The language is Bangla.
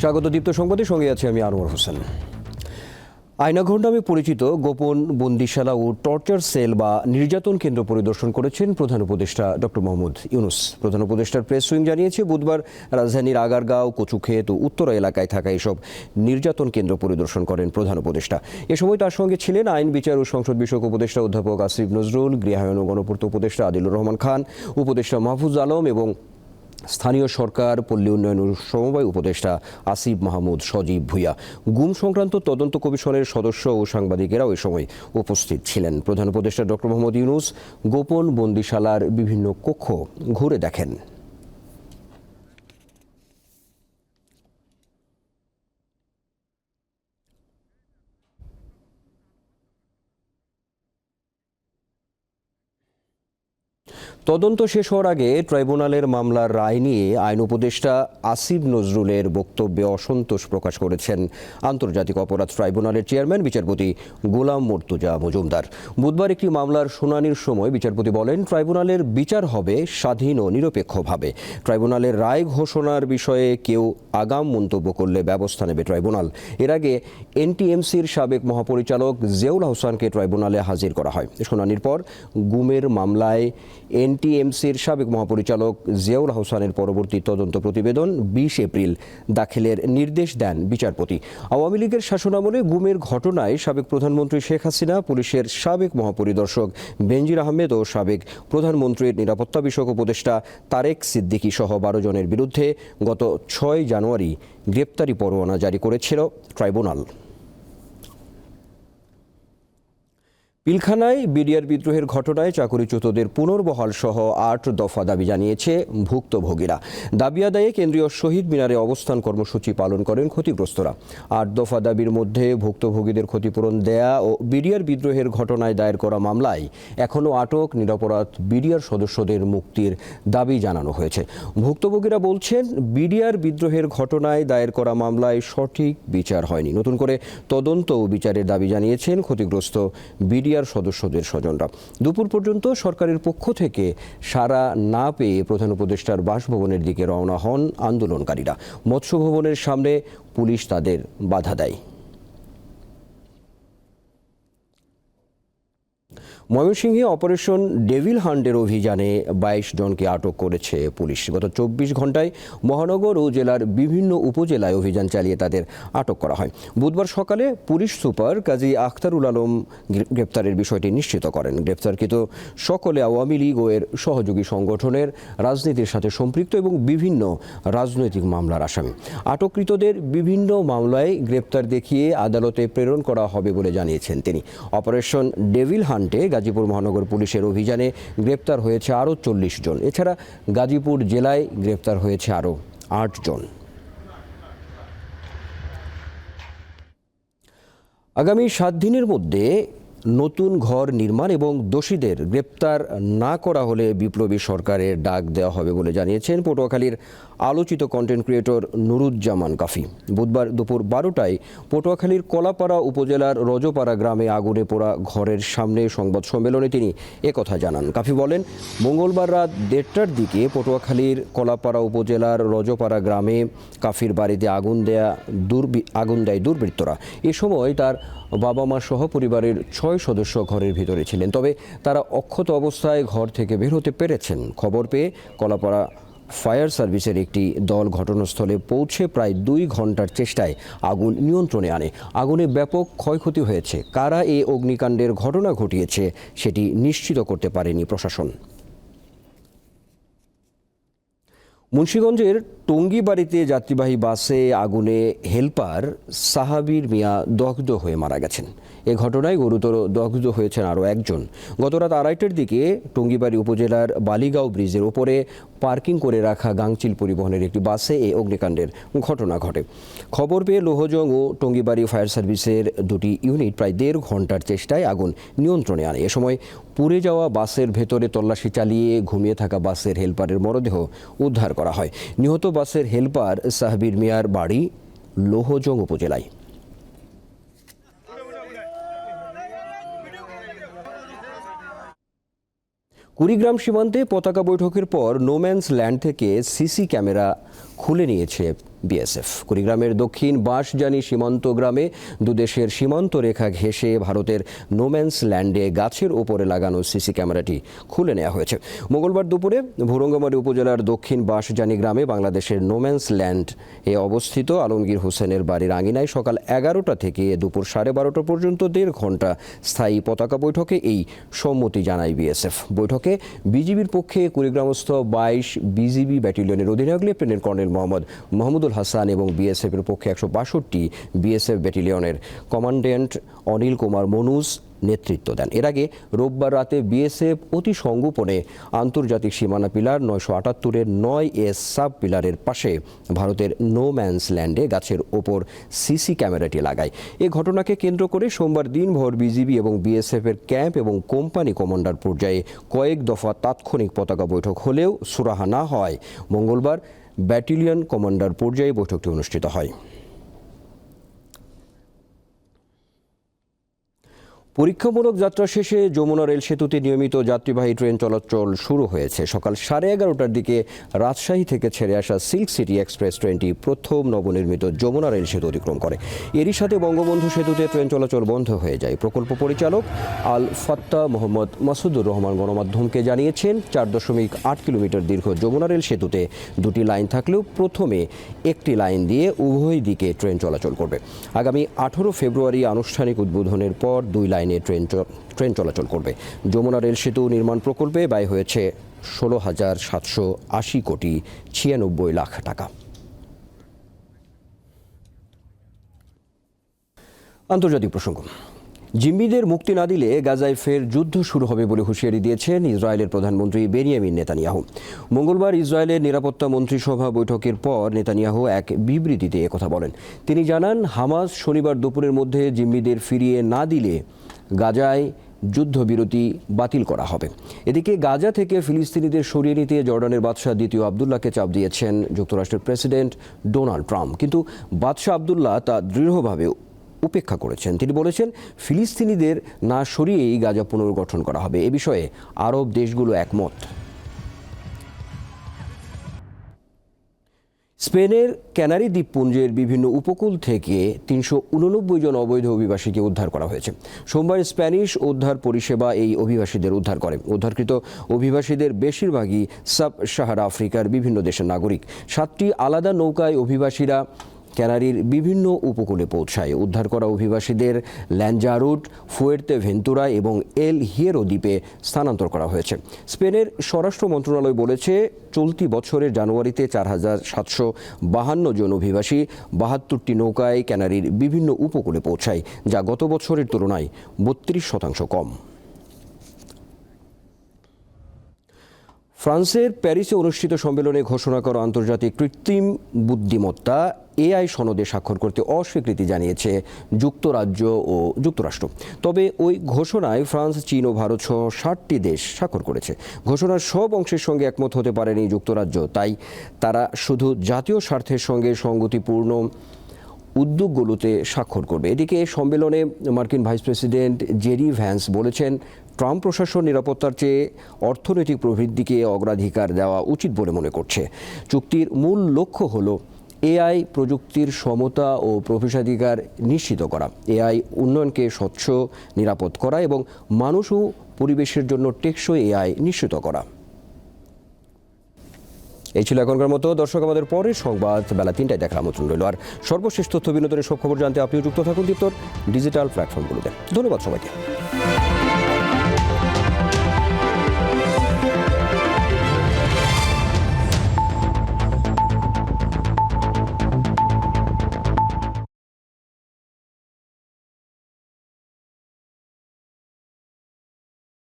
স্বাগত দীপ্ত সংবাদে, সঙ্গে আছে আমি আনোয়ার হোসেন। আয়নাঘর নামে পরিচিত, গোপন বন্দিশালা ও টর্চার সেল বা নির্যাতন কেন্দ্র পরিদর্শন করেছেন প্রধান উপদেষ্টা ডক্টর মোহাম্মদ ইউনুস। প্রধান উপদেষ্টার প্রেস উইং জানিয়েছে, বুধবার রাজধানীর আগারগাঁও, কচুক্ষেত ও উত্তরা এলাকায় থাকা এসব নির্যাতন কেন্দ্র পরিদর্শন করেন প্রধান উপদেষ্টা। এ সময় তার সঙ্গে ছিলেন আইন, বিচার ও সংসদ বিষয়ক উপদেষ্টা অধ্যাপক আসিফ নজরুল, গৃহায়ন ও গণপূর্ত উপদেষ্টা আদিলুর রহমান খান, উপদেষ্টা মাহফুজ আলম এবং স্থানীয় সরকার, পল্লী উন্নয়ন সমবায় উপদেষ্টা আসিফ মাহমুদ, সজীব ভুইয়া। গুম সংক্রান্ত তদন্ত কমিশনের সদস্য ও সাংবাদিকেরাও এ সময় উপস্থিত ছিলেন। প্রধান উপদেষ্টা ডক্টর মোহাম্মদ ইউনুস গোপন বন্দিশালার বিভিন্ন কক্ষ ঘুরে দেখেন। তদন্ত শেষ হওয়ার আগে ট্রাইব্যুনালের মামলার রায় নিয়ে আইন উপদেষ্টা আসিফ নজরুলের বক্তব্যে অসন্তোষ প্রকাশ করেছেন আন্তর্জাতিক অপরাধ ট্রাইব্যুনালের চেয়ারম্যান, বিচারপতি গোলাম মর্তুজা মজুমদার। বুধবার একটি মামলার শুনানির সময় বিচারপতি বলেন, ট্রাইব্যুনালের বিচার হবে স্বাধীন ও নিরপেক্ষভাবে। ট্রাইব্যুনালের রায় ঘোষণার বিষয়ে কেউ আগাম মন্তব্য করলে ব্যবস্থা নেবে ট্রাইব্যুনাল। এর আগে এনটিএমসির সাবেক মহাপরিচালক জিয়াউল হোসেনকে ট্রাইব্যুনালে হাজির করা হয়। শুনানির পর গুমের মামলায় এনটিএমসির সাবেক মহাপরিচালক জিয়াউল হোসেনের পরবর্তী তদন্ত প্রতিবেদন বিশ এপ্রিল দাখিলের নির্দেশ দেন বিচারপতি। আওয়ামী লীগের শাসনামলে গুমের ঘটনায় সাবেক প্রধানমন্ত্রী শেখ হাসিনা, পুলিশের সাবেক মহাপরিদর্শক বেনজির আহমেদ ও সাবেক প্রধানমন্ত্রীর নিরাপত্তা বিষয়ক উপদেষ্টা তারেক সিদ্দিকী সহ বারো জনের বিরুদ্ধে গত ছয় জানুয়ারি গ্রেপ্তারি পরোয়ানা জারি করেছিল ট্রাইব্যুনাল। পিলখানায় বিডিআর বিদ্রোহের ঘটনায় চাকরিচ্যুতদের পুনর্বহাল সহ আট দফা দাবি জানিয়েছে ভুক্তভোগীরা। দাবি আদায়ে কেন্দ্রীয় শহীদ মিনারে অবস্থান কর্মসূচি পালন করেন ক্ষতিগ্রস্তরা। আট দফা দাবির মধ্যে ভুক্তভোগীদের ক্ষতিপূরণ দেয়া ও বিডিআর বিদ্রোহের ঘটনায় দায়ের করা মামলায় এখনও আটক নিরাপরাধ বিডিআর সদস্যদের মুক্তির দাবি জানানো হয়েছে। ভুক্তভোগীরা বলছেন, বিডিআর বিদ্রোহের ঘটনায় দায়ের করা মামলায় সঠিক বিচার হয়নি। নতুন করে তদন্ত ও বিচারের দাবি জানিয়েছেন ক্ষতিগ্রস্ত বিডিআর সদস্যদের স্বজনরা। দুপুর পর্যন্ত সরকারের পক্ষ থেকে সারা না পেয়ে প্রধান উপদেষ্টার বাসভবনের দিকে রওনা হন আন্দোলনকারীরা। মৎস্য ভবনের সামনে পুলিশ তাদের বাধা দেয়। ময়মনসিংহে অপারেশন ডেভিল হান্ডের অভিযানে বাইশ জনকে আটক করেছে পুলিশ। গত চব্বিশ ঘন্টায় মহানগর ও জেলার বিভিন্ন উপজেলায় অভিযান চালিয়ে তাদের আটক করা হয়। বুধবার সকালে পুলিশ সুপার কাজী আখতারুল আলম গ্রেপ্তারের বিষয়টি নিশ্চিত করেন। গ্রেপ্তারকৃত সকলে আওয়ামী লীগ ও এর সহযোগী সংগঠনের রাজনীতির সাথে সম্পৃক্ত এবং বিভিন্ন রাজনৈতিক মামলার আসামি। আটককৃতদের বিভিন্ন মামলায় গ্রেপ্তার দেখিয়ে আদালতে প্রেরণ করা হবে বলে জানিয়েছেন তিনি। অপারেশন ডেভিল হান্টে গাজীপুর মহানগর পুলিশের অভিযানে গ্রেপ্তার হয়েছে আরও চল্লিশ জন। এছাড়া গাজীপুর জেলায় গ্রেপ্তার হয়েছে আরও আট জন। আগামী সাত দিনের মধ্যে নতুন ঘর নির্মাণ এবং দোষীদের গ্রেপ্তার না করা হলে বিপ্লবী সরকারের ডাক দেওয়া হবে বলে জানিয়েছেন পটুয়াখালীর আলোচিত কন্টেন্ট ক্রিয়েটর নুরুজ্জামান কাফি। বুধবার দুপুর বারোটায় পটুয়াখালীর কলাপাড়া উপজেলার রজপাড়া গ্রামে আগুনে পোড়া ঘরের সামনে সংবাদ সম্মেলনে তিনি একথা জানান। কাফি বলেন, মঙ্গলবার রাত দেড়টার দিকে পটুয়াখালীর কলাপাড়া উপজেলার রজপাড়া গ্রামে কাফির বাড়িতে আগুন দেয়া দুর্বি আগুন দেয় দুর্বৃত্তরা। এ সময় তার বাবা মা সহ পরিবারের ছয় সদস্য ঘরের ভিতরে ছিলেন। তবে তারা অক্ষত অবস্থায় ঘর থেকে বের হতে পেরেছেন। খবর পেয়ে কলাপাড়া ফায়ার সার্ভিসের একটি দল ঘটনাস্থলে পৌঁছে প্রায় দুই ঘণ্টার চেষ্টায় আগুন নিয়ন্ত্রণে আনে। আগুনে ব্যাপক ক্ষয়ক্ষতি হয়েছে। কারা এই অগ্নিকাণ্ডের ঘটনা ঘটিয়েছে সেটি নিশ্চিত করতে পারেনি প্রশাসন। মুন্সীগঞ্জের টঙ্গি বাড়িতে যাত্রীবাহী বাসে আগুনে হেলপার সাহাবির মিয়া দগ্ধ হয়ে মারা গেছেন। এ ঘটনায় গুরুতর দগ্ধ হয়েছেন আরও একজন। গতরাত আড়াইটার দিকে টঙ্গিবাড়ি উপজেলার বালিগাঁও ব্রিজের ওপরে পার্কিং করে রাখা গাংচিল পরিবহনের একটি বাসে এই অগ্নিকাণ্ডের ঘটনা ঘটে। খবর পেয়ে লোহজং ও টঙ্গিবাড়ি ফায়ার সার্ভিসের দুটি ইউনিট প্রায় দেড় ঘণ্টার চেষ্টায় আগুন নিয়ন্ত্রণে আনে। এ সময় পুড়ে যাওয়া বাসের ভেতরে তল্লাশি চালিয়ে ঘুমিয়ে থাকা বাসের হেলপারের মরদেহ উদ্ধার করা হয়। নিহত বাসের হেলপার সাহবির মিয়ার বাড়ি লোহজং উপজেলায়। কুড়িগ্রাম সীমান্তে পতাকা বৈঠকের পর নোম্যান্স ল্যান্ড থেকে সিসি ক্যামেরা। খুলে নিয়েছে বিএসএফ। কুড়িগ্রামের দক্ষিণ বাঁশজানি সীমান্ত গ্রামে দুদেশের সীমান্ত রেখা ঘেঁষে ভারতের নোম্যান্স ল্যান্ডে গাছের ওপরে লাগানো সিসি ক্যামেরাটি খুলে নেওয়া হয়েছে। মঙ্গলবার দুপুরে ভুরঙ্গমারী উপজেলার দক্ষিণ বাঁশজানি গ্রামে বাংলাদেশের নোম্যান্স ল্যান্ড এ অবস্থিত আলমগীর হোসেনের বাড়ির আঙিনায় সকাল এগারোটা থেকে দুপুর সাড়ে বারোটা পর্যন্ত দেড় ঘণ্টা স্থায়ী পতাকা বৈঠকে এই সম্মতি জানায় বিএসএফ। বৈঠকে বিজিবির পক্ষে কুড়িগ্রামস্থ বাইশ বিজিবি ব্যাটালিয়নের অধিনায়ক লেফটেন্যান্ট কর্নেল মোহাম্মদ মাহমুদুল হাসান এবং বিএসএফ এর পক্ষে একশো বাষট্টি বিএসএফ ব্যাটালিয়নের কমান্ড্যান্ট অনিল কুমার মনুজ নেতৃত্ব দেন। এর আগে রোববার রাতে বিএসএফ অতি সংগোপনে আন্তর্জাতিক সীমানা পিলার নয়শো আটাত্তরের নয় এস সাব পিলারের পাশে ভারতের নো ম্যানস ল্যান্ডে গাছের ওপর সিসি ক্যামেরাটি লাগায়। এ ঘটনাকে কেন্দ্র করে সোমবার দিনভর বিজিবি এবং বিএসএফের ক্যাম্প এবং কোম্পানি কমান্ডার পর্যায়ে কয়েক দফা তাৎক্ষণিক পতাকা বৈঠক হলেও সুরাহা না হয়। মঙ্গলবার ব্যাটালিয়ন কমান্ডার পর্যায়ে বৈঠকটি অনুষ্ঠিত হয়। পরীক্ষামূলক যাত্রা শেষে যমুনা রেল সেতুতে নিয়মিত যাত্রীবাহী ট্রেন চলাচল শুরু হয়েছে। সকাল সাড়ে এগারোটার দিকে রাজশাহী থেকে ছেড়ে আসা সিল্ক সিটি এক্সপ্রেস ট্রেনটি প্রথম নবনির্মিত যমুনা রেল সেতু অতিক্রম করে। এরই সাথে বঙ্গবন্ধু সেতুতে ট্রেন চলাচল বন্ধ হয়ে যায়। প্রকল্প পরিচালক আল ফাত্তা মোহাম্মদ মাসুদুর রহমান গণমাধ্যমকে জানিয়েছেন, চার দশমিক আট কিলোমিটার দীর্ঘ যমুনা রেল সেতুতে দুটি লাইন থাকলেও প্রথমে একটি লাইন দিয়ে উভয় দিকে ট্রেন চলাচল করবে। আগামী আঠারো ফেব্রুয়ারি আনুষ্ঠানিক উদ্বোধনের পর দুই লাইনে ট্রেন ট্রেন চলাচল করবে। যমুনা রেল সেতু নির্মাণ প্রকল্পে ব্যয় হয়েছে ষোলো হাজার সাতশো আশি কোটি ছিয়ানব্বই লাখ টাকা। আন্তর্জাতিক প্রসঙ্গ। জিম্মিদের মুক্তি না দিলে গাজায় ফের যুদ্ধ শুরু হবে বলে হুঁশিয়ারি দিয়েছেন ইসরায়েলের প্রধানমন্ত্রী বেনিয়ামিন নেতানিয়াহু। মঙ্গলবার ইসরায়েলের নিরাপত্তা মন্ত্রিসভা বৈঠকের পর নেতানিয়াহু এক বিবৃতিতে একথা বলেন। তিনি জানান, হামাস শনিবার দুপুরের মধ্যে জিম্মিদের ফিরিয়ে না দিলে গাজায় যুদ্ধবিরতি বাতিল করা হবে। এদিকে গাজা থেকে ফিলিস্তিনিদের সরিয়ে নিতে জর্ডানের বাদশাহ দ্বিতীয় আবদুল্লাহকে চাপ দিয়েছেন যুক্তরাষ্ট্রের প্রেসিডেন্ট ডোনাল্ড ট্রাম্প। কিন্তু বাদশাহ আবদুল্লাহ তা দৃঢ়ভাবে উপেক্ষা করেছেন। তিনি বলেছেন, ফিলিস্তিনিদের না সরিয়েই গাজা পুনর্গঠন করা হবে। এ বিষয়ে আরব দেশগুলো একমত। স্পেনের ক্যানারি দ্বীপপুঞ্জের বিভিন্ন উপকূল থেকে তিনশো উননব্বই জন অবৈধ অভিবাসীকে উদ্ধার করা হয়েছে। সোমবার স্প্যানিশ উদ্ধার পরিষেবা এই অভিবাসীদের উদ্ধার করে। উদ্ধারকৃত অভিবাসীদের বেশিরভাগই সাব সাহারা আফ্রিকার বিভিন্ন দেশের নাগরিক। সাতটি আলাদা নৌকায় অভিবাসীরা ক্যানারির বিভিন্ন উপকূলে পৌঁছায়। উদ্ধার করা অভিবাসীদের ল্যাঞ্জারুট ফুয়ের্তে ভেন্তুরা এবং এল হিয়েরো দ্বীপে স্থানান্তর করা হয়েছে। স্পেনের স্বরাষ্ট্র মন্ত্রণালয় বলেছে, চলতি বছরের জানুয়ারিতে চার হাজার সাতশো বাহান্ন জন অভিবাসী বাহাত্তরটি নৌকায় ক্যানারির বিভিন্ন উপকূলে পৌঁছায়, যা গত বছরের তুলনায় বত্রিশ শতাংশ কম। ফ্রান্সের প্যারিসে অনুষ্ঠিত সম্মেলনে ঘোষণা করা আন্তর্জাতিক কৃত্রিম বুদ্ধিমত্তা এআই সনদে স্বাক্ষর করতে অস্বীকৃতি জানিয়েছে যুক্তরাজ্য ও যুক্তরাষ্ট্র। তবে ওই ঘোষণায় ফ্রান্স, চীন ও ভারত সহ ষাটটি দেশ স্বাক্ষর করেছে। ঘোষণার সব অংশের সঙ্গে একমত হতে পারেনি যুক্তরাজ্য। তাই তারা শুধু জাতীয় স্বার্থের সঙ্গে সঙ্গতিপূর্ণ উদ্যোগগুলোতে স্বাক্ষর করবে। এদিকে সম্মেলনে মার্কিন ভাইস প্রেসিডেন্ট জেরি ভ্যান্স বলেছেন ট্রাম্প প্রশাসন নিরাপত্তার চেয়ে অর্থনৈতিক প্রবৃদ্ধিকে অগ্রাধিকার দেওয়া উচিত বলে মনে করছে। চুক্তির মূল লক্ষ্য হলো এআই প্রযুক্তির সমতা ও প্রবেশাধিকার নিশ্চিত করা। এআই উন্নয়নকে স্বচ্ছ, নিরাপদ করা এবং মানুষ ও পরিবেশের জন্য টেকসই এআই নিশ্চিত করা। এই ছিল এখনকার মতো। দর্শক, আমাদের পরের সংবাদ বেলা তিনটায় দেখার আমন্ত্রণ রইল। আর সর্বশেষ তথ্য বিনোদনের সব খবর জানতে আপনিও যুক্ত থাকুন দীপ্তর ডিজিটাল প্ল্যাটফর্মগুলোতে। ধন্যবাদ সবাইকে।